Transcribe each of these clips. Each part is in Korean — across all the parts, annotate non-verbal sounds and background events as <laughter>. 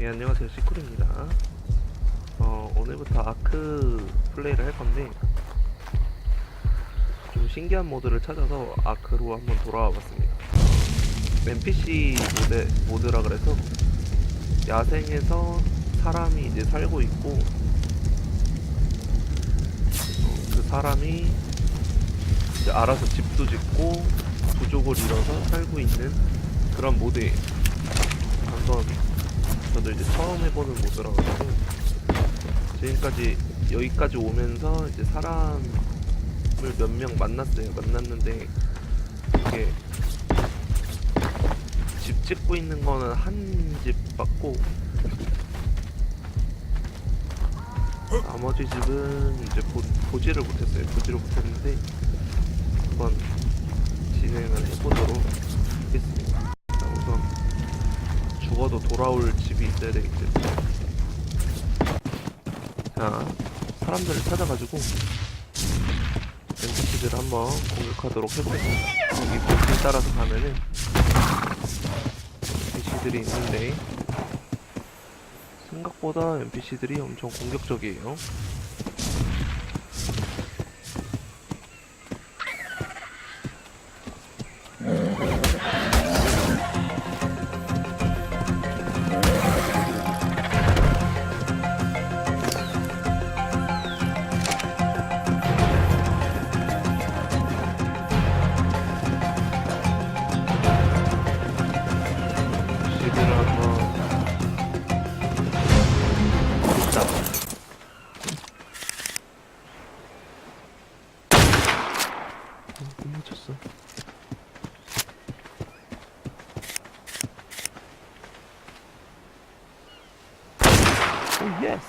네, 안녕하세요. 시쿨입니다. 어, 오늘부터 아크 플레이를 할 건데, 좀 신기한 모드를 찾아서 아크로 한번 돌아와 봤습니다. NPC 모드, 모드라 그래서, 야생에서 사람이 이제 살고 있고, 어, 그 사람이 이제 알아서 집도 짓고, 부족을 이뤄서 살고 있는 그런 모드예요. 한번 저도 이제 처음 해보는 모드라 가지고 지금까지 여기까지 오면서 이제 사람을 몇 명 만났어요. 만났는데 이게 집 짓고 있는 거는 한집 같고 나머지 집은 이제 보, 보지를 못했어요. 보지를 못했는데 한번 진행을 해보도록 하겠습니다. 죽어도 돌아올 집이 있어야 되기 때문에 자 사람들을 찾아가지고 NPC들을 한번 공격하도록 해보겠습니다. 여기 길을 따라서 가면은 NPC들이 있는데 생각보다 NPC들이 엄청 공격적이에요 예스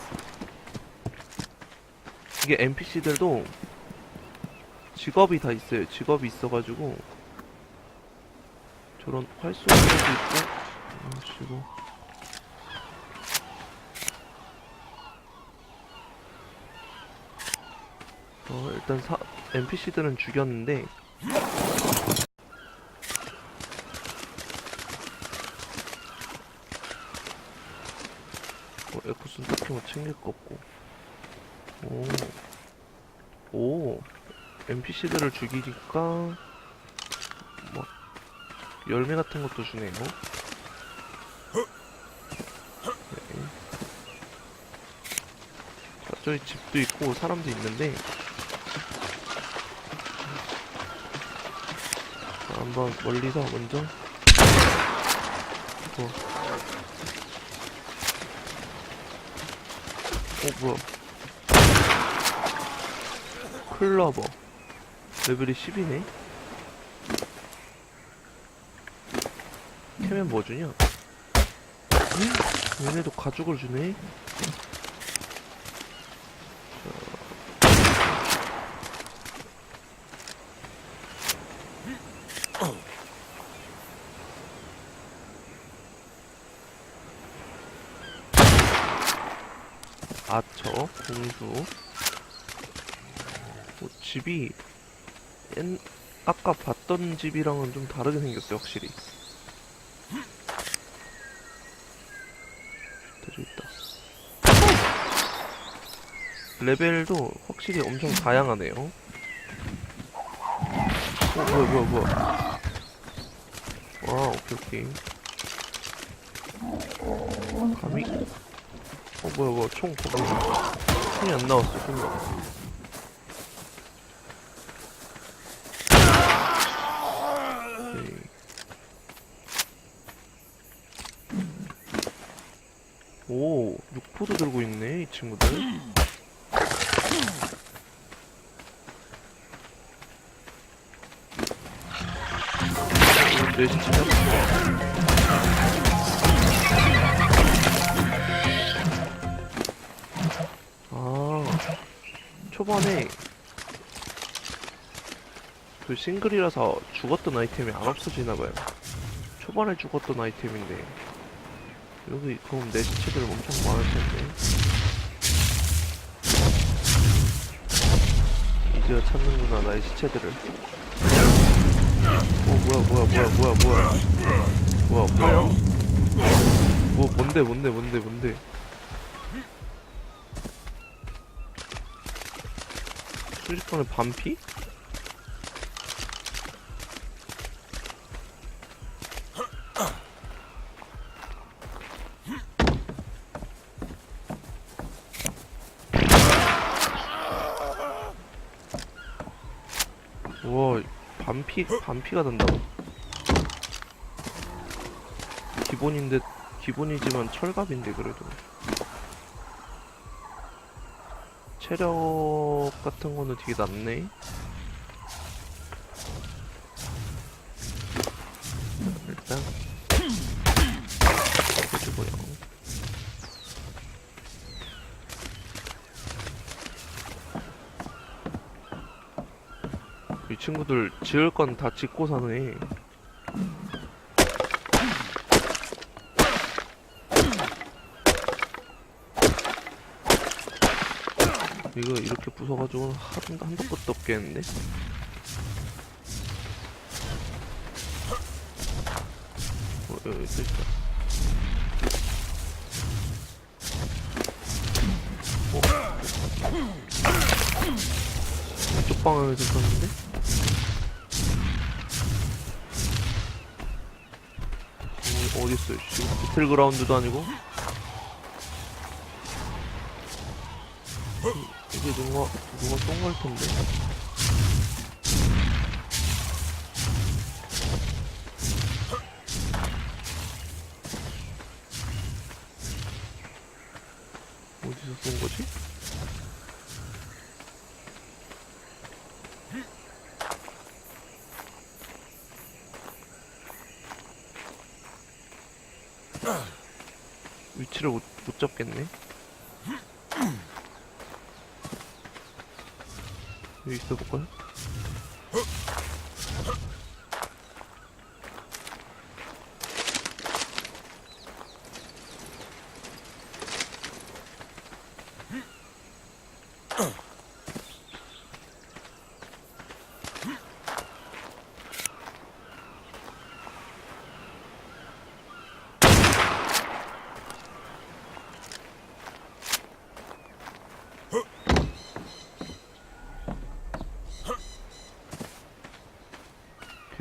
이게 NPC들도 직업이 다 있어요. 직업이 있어가지고 저런 활쏘기도 있고. 아 지금 어 일단 사 NPC들은 죽였는데 어, 에코스는 딱히 뭐 챙길 거 없고 오, 오 NPC들을 죽이니까 뭐 열매 같은 것도 주네요. 네. 자, 저기 집도 있고 사람도 있는데 자, 한번 멀리서 먼저 뭐. 어 뭐야 클러버 레벨이 10이네 캐면 뭐 주냐? 음, 얘네도 가죽을 주네? 아처, 공주. 어, 집이, 옛, 아까 봤던 집이랑은 좀 다르게 생겼어요, 확실히. 저기 있다. 레벨도 확실히 엄청 다양하네요. 어, 뭐야, 뭐야, 뭐야. 와, 오케이, 오케이. 감히? 어, 뭐야, 뭐야, 총, 거기. 총이 안 나왔어, 총이. 오케이. 오, 6포도 들고 있네, 이 친구들. 내 시체 초반에 그 싱글이라서 죽었던 아이템이 안 없어지나 봐요. 초반에 죽었던 아이템인데. 여기 그럼 내 시체들 엄청 많을 텐데. 이제야 찾는구나 나의 시체들을. 어 뭐야 뭐야 뭐야 뭐야 뭐야 뭐야 뭐야 뭐뭔 뭔데 뭔데 뭔데 뭔데 순식간에 반피? 우와 반피 반피가 된다고 기본인데 기본이지만 철갑인데 그래도 체력 같은 거는 되게 낮네. 일단. 해주고요. 이 친구들 지을 건 다 짓고 사네 이거 이렇게 부숴가지고 한도 한도 끝도 없겠는데? 어, 여기 또 있다. 어? 이쪽 방향에서 있었는데? 어, 어딨어요? 지금 배틀그라운드도 아니고? 이게 누가 누가 쏜걸 텐데. 어디서 쏜 거지? 위치를 못, 못 잡겠네. 여기 있어 볼까요?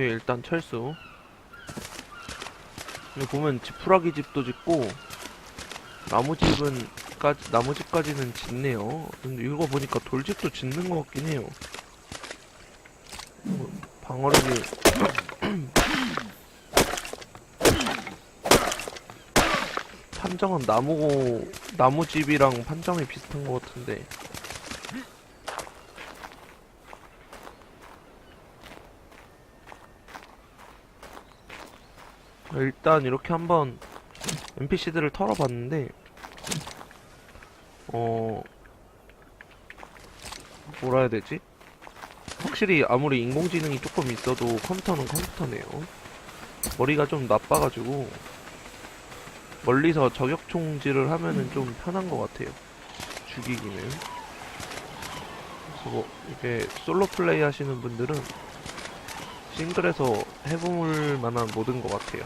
오케이 일단 철수. 여기 보면 지푸라기 집도 짓고 나무집은 까지, 나무집까지는 짓네요. 근데 이거 보니까 돌집도 짓는 것 같긴 해요. 뭐, 방어력이 <clears throat> 판정은 나무 나무집이랑 판정이 비슷한 것 같은데 일단 이렇게 한번 NPC들을 털어봤는데 어 뭐라 해야 되지? 확실히 아무리 인공지능이 조금 있어도 컴퓨터는 컴퓨터네요. 머리가 좀 나빠가지고 멀리서 저격 총질을 하면은 좀 편한 것 같아요. 죽이기는. 그래서 뭐 이게 솔로 플레이 하시는 분들은 싱글에서 해볼 만한 모든 것 같아요.